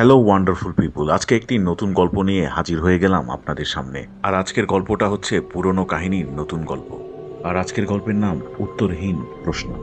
Hello wonderful পিপুল আজকে একটি নতুন গল্প নিয়ে হাজির হয়ে গেলাম আপনাদের সামনে। আর আজকের গল্পটা হচ্ছে পুরনো কাহিনীর নতুন গল্প। আর আজকের গল্পের নাম উত্তরহীন প্রশ্ন।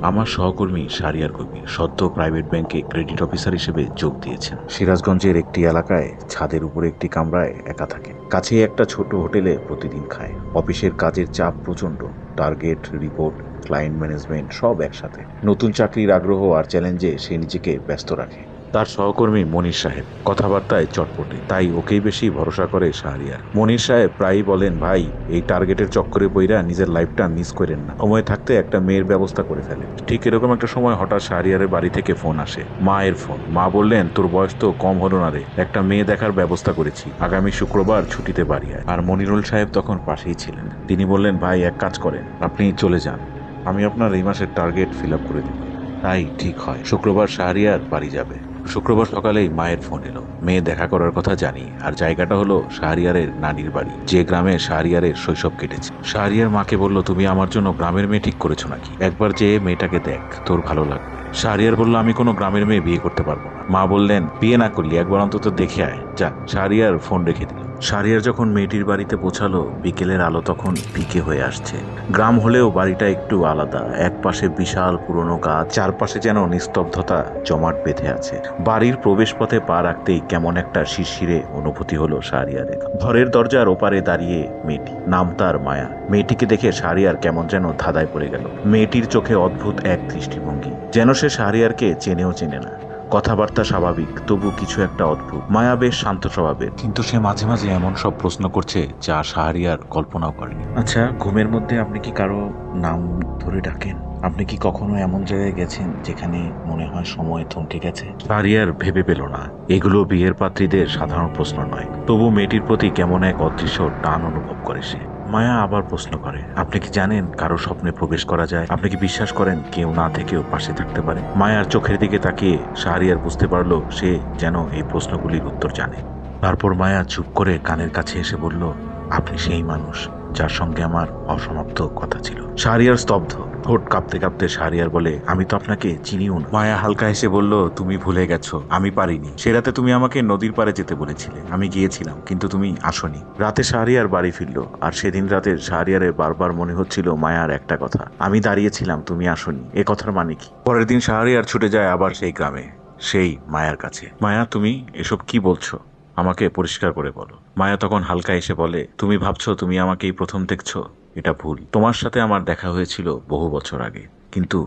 আমার সহকর্মী সারিয়ার কবির সদ্য প্রাইভেট ব্যাংকে ক্রেডিট অফিসার হিসেবে যোগ দিয়েছেন। সিরাজগঞ্জের একটি এলাকায় ছাদের উপরে একটি কামরায় একা থাকে। কাছেই একটা ছোট হোটেলে প্রতিদিন খায়। অফিসের কাজের চাপ প্রচণ্ড। টার্গেট রিপোর্ট ক্লায়েন্ট ম্যানেজমেন্ট সব একসাথে। নতুন চাকরির আগ্রহ আর চ্যালেঞ্জে সে নিজেকে ব্যস্ত রাখে। তার সহকর্মী মনির সাহেব। কথাবার্তায় চটপটে, তাই ওকেই বেশি ভরসা করে শাহরিয়ার। মনির সাহেব প্রায়ই বলেন, ভাই, এই টার্গেটের চক্করে বইরা নিজের লাইফটা মিস করেন না। সময় থাকতে একটা মেয়ের ব্যবস্থা করে ফেলে ঠিক এরকম একটা সময় হঠাৎ শাহরিয়ারের বাড়ি থেকে ফোন আসে। মায়ের ফোন। মা বললেন, তোর বয়স তো কম হলো না রে। একটা মেয়ে দেখার ব্যবস্থা করেছি। আগামী শুক্রবার ছুটিতে বাড়ি আয়। আর মনিরুল সাহেব তখন পাশেই ছিলেন। তিনি বললেন, ভাই, এক কাজ করেন। আপনি চলে যান। আমি আপনার এই মাসের টার্গেট ফিল আপ করে দেব। তাই ঠিক হয়। শুক্রবার শাহরিয়ার বাড়ি যাবে। শুক্রবার সকালেই মায়ের ফোন এলো। মেয়ে দেখা করার কথা জানি, আর জায়গাটা হলো শাহরিয়ারের নানির বাড়ি। যে গ্রামে শাহরিয়ারের শৈশব কেটেছে। শাহরিয়ার মাকে বলল, তুমি আমার জন্য গ্রামের মেয়ে ঠিক করেছ নাকি? একবার যেয়ে মেয়েটাকে দেখ, তোর ভালো লাগবে। শাহরিয়ার বলল, আমি কোনো গ্রামের মেয়ে বিয়ে করতে পারব না। মা বললেন, বিয়ে না করলি, একবার অন্তত দেখে আয়। যা, শাহরিয়ার ফোন রেখে দিল। শাহরিয়ার যখন মেয়েটির বাড়িতে পৌঁছালো, বিকেলের আলো তখন পিকে হয়ে আসছে। গ্রাম হলেও বাড়িটা একটু আলাদা। এক পাশে বিশাল পুরনো গাছ, চারপাশে যেন নিস্তব্ধতা জমাট বেঁধে আছে। বাড়ির প্রবেশপথে পা রাখতেই কেমন একটা শিরশিরে অনুভূতি হলো শাহরিয়ারের ঘরের দরজার ওপারে দাঁড়িয়ে মেয়েটি, নাম তার মায়া। মেয়েটিকে দেখে শাহরিয়ার কেমন যেন ধাঁধায় পড়ে গেল। মেয়েটির চোখে অদ্ভুত এক দৃষ্টিভঙ্গি, যেন সে শাহরিয়ারকে চেনেও চেনে না। কথাবার্তা স্বাভাবিক তবু কিছু একটা অদ্ভুত। মায়া বেশ শান্ত স্বভাবের। কিন্তু সে মাঝে মাঝে এমন সব প্রশ্ন করছে যা শাহরিয়ার কল্পনাও করেনি। আচ্ছা ঘুমের মধ্যে আপনি কি কারও নাম ধরে ডাকেন? আপনি কি কখনো এমন জায়গায় গেছেন যেখানে মনে হয় সময় থমকে গেছে? শাহরিয়ার ভেবে পেল না। এগুলো বিয়ের পাত্রীদের সাধারণ প্রশ্ন নয়। তবু মেয়েটির প্রতি কেমন এক অদৃশ্য টান অনুভব করে সে। মায়া আবার প্রশ্ন করে, আপনি কি জানেন কারও স্বপ্নে প্রবেশ করা যায়? আপনি কি বিশ্বাস করেন কেউ না থেকেও পাশে থাকতে পারে? মায়ার চোখের দিকে তাকিয়ে শাহরিয়ার বুঝতে পারল, সে যেন এই প্রশ্নগুলির উত্তর জানে। তারপর মায়া চুপ করে কানের কাছে এসে বলল, আপনি সেই মানুষ যার সঙ্গে আমার অসমাপ্ত কথা ছিল। শাহরিয়ার স্তব্ধ ঠোঁট কাঁপতে কাঁপতে শাহরিয়ার বলে, আমি তো আপনাকে চিনিও না। মায়া হালকা এসে বলল, তুমি ভুলে গেছো, আমি পারিনি। সে রাতে তুমি আমাকে নদীর পাড়ে যেতে বলেছিলে। আমি গিয়েছিলাম, কিন্তু তুমি আসনি রাতে শাহরিয়ার বাড়ি ফিরলো, আর সেদিন রাতে শাহরিয়ারের বারবার মনে হচ্ছিল মায়ার একটা কথা। আমি দাঁড়িয়েছিলাম, তুমি আসনি। এ কথার মানে কি? পরের দিন শাহরিয়ার ছুটে যায় আবার সেই গ্রামে, সেই মায়ার কাছে। মায়া, তুমি এসব কি বলছো? আমাকে পরিষ্কার করে বলো। মায়া তখন হালকা এসে বলে, তুমি ভাবছ, তুমি আমাকে এই প্রথম দেখছ? এটা ভুল। তোমার সাথে আমার দেখা হয়েছিল বহু বছর আগে। কিন্তু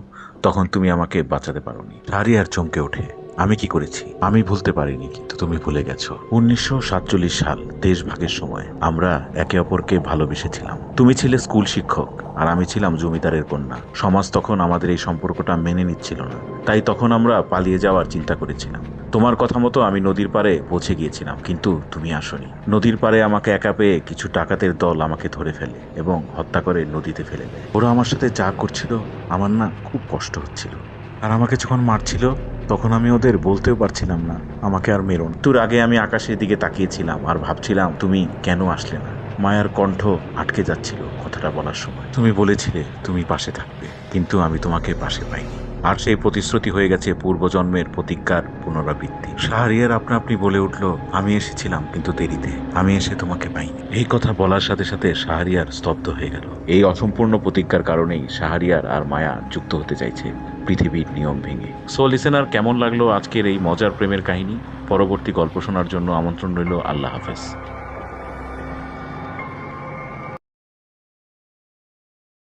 তখন তুমি আমাকে বাঁচাতে পারোনি। আর চমকে ওঠে। আমি কি করেছি? আমি ভুলতে পারিনি, কিন্তু তুমি ভুলে গেছো। উনিশশো সাতচল্লিশ সাল দেশভাগের সময়, আমরা একে অপরকে ভালোবেসেছিলাম। তুমি ছিলে স্কুল শিক্ষক, আর আমি ছিলাম জমিদারের কন্যা। সমাজ তখন আমাদের এই সম্পর্কটা মেনে নিচ্ছিল না। তাই তখন আমরা পালিয়ে যাওয়ার চিন্তা করেছিলাম। তোমার কথা মতো আমি নদীর পাড়ে পৌঁছে গিয়েছিলাম, কিন্তু তুমি আসনি। নদীর পাড়ে আমাকে একা পেয়ে কিছু ডাকাতের দল আমাকে ধরে ফেলে এবং হত্যা করে নদীতে ফেলে দেয়। ওরা আমার সাথে যা করছিল, আমার না খুব কষ্ট হচ্ছিল। আর আমাকে যখন মারছিল, তখন আমি ওদের বলতেও পারছিলাম না, আমাকে আর মেরুন তোর আগে আমি আকাশের দিকে তাকিয়েছিলাম আর ভাবছিলাম, তুমি কেন আসলে না? মায়ার কণ্ঠ আটকে যাচ্ছিল কথাটা বলার সময়। তুমি বলেছিলে তুমি পাশে থাকবে, কিন্তু আমি তোমাকে পাশে পাইনি। আর সেই প্রতিশ্রুতি হয়ে গেছে পূর্বজন্মের প্রতিজ্ঞার পুনরাবৃত্তি। শাহরিয়ার আপনা আপনি বলে উঠল, আমি এসেছিলাম কিন্তু দেরিতে। আমি এসে তোমাকে পাইনি। এই কথা বলার সাথে সাথে শাহরিয়ার স্তব্ধ হয়ে গেল। এই অসম্পূর্ণ প্রতিজ্ঞার কারণেই শাহরিয়ার আর মায়া যুক্ত হতে চাইছে পৃথিবীর নিয়ম ভেঙে। সো লিসেনার কেমন লাগল আজকের এই মজার প্রেমের কাহিনী? পরবর্তী গল্প শোনার জন্য আমন্ত্রণ রইল আল্লাহ হাফেজ।